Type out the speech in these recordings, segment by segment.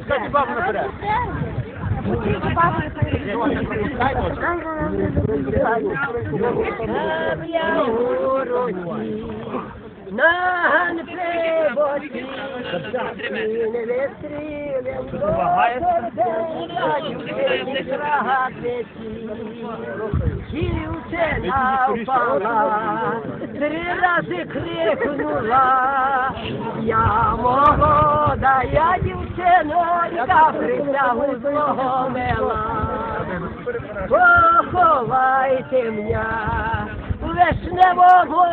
Кстати, бабу наперед. Наган прибоці, не вистрілим, Дівчина впала, три рази крикнула, я молода, я дівчинонька, присягу мила. Поховайте меня в вишневому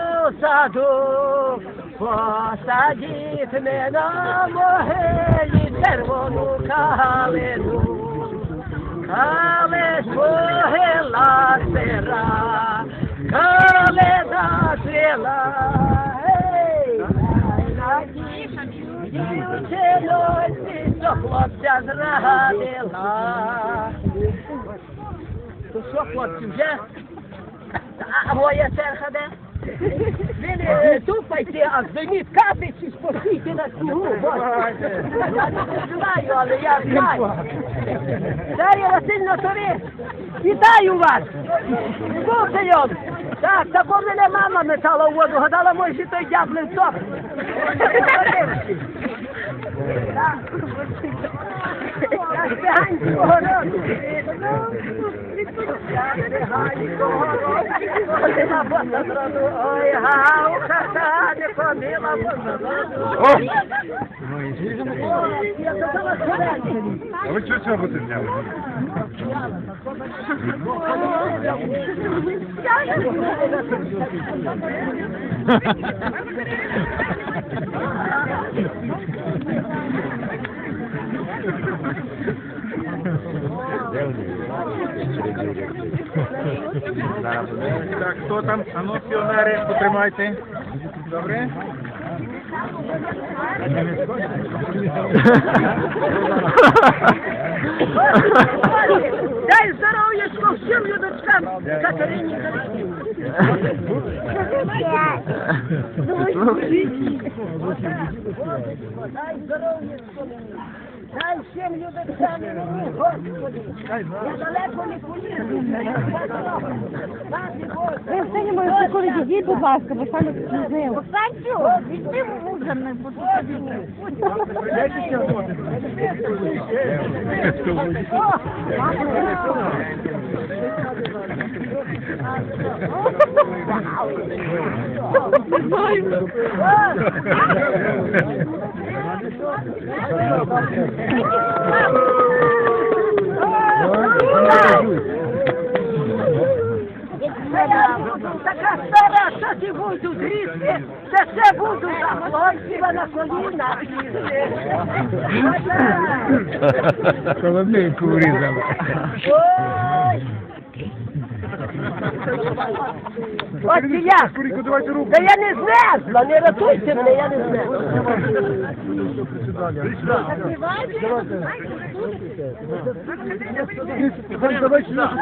саду, посадіть мене на могилі червону калину. Що хлопця зрадила. То що, хлопці, вже? А моя черга де? Ви не тупайте, а займіть капиці, спустійте на снігу. Я не знаю, але я знаю. Дар'я Васильівна, то ви? Вітаю вас! Слухаю! Так, тако мене мама метала у воду, гадала, може, той дяблин топ. А ви чого цього ти Так, хто там? А ну, піонери, потримайте. Добре? Дай здоров'ячко всім людочкам Катерині Дай здоров'ячко Дай всім людочкам мені, Господи. Я далеко не поїду. Ви в синьому язику відійдіть, будь ласка, бо саме з ним. Санчо, візьми мужа не Така стара, що ти буду грізти, це все буду за хлопців на коліна. Холодненько урізали. От я. Та я не знесла, не рятуйте мене, я не знесла. Давайте нашу.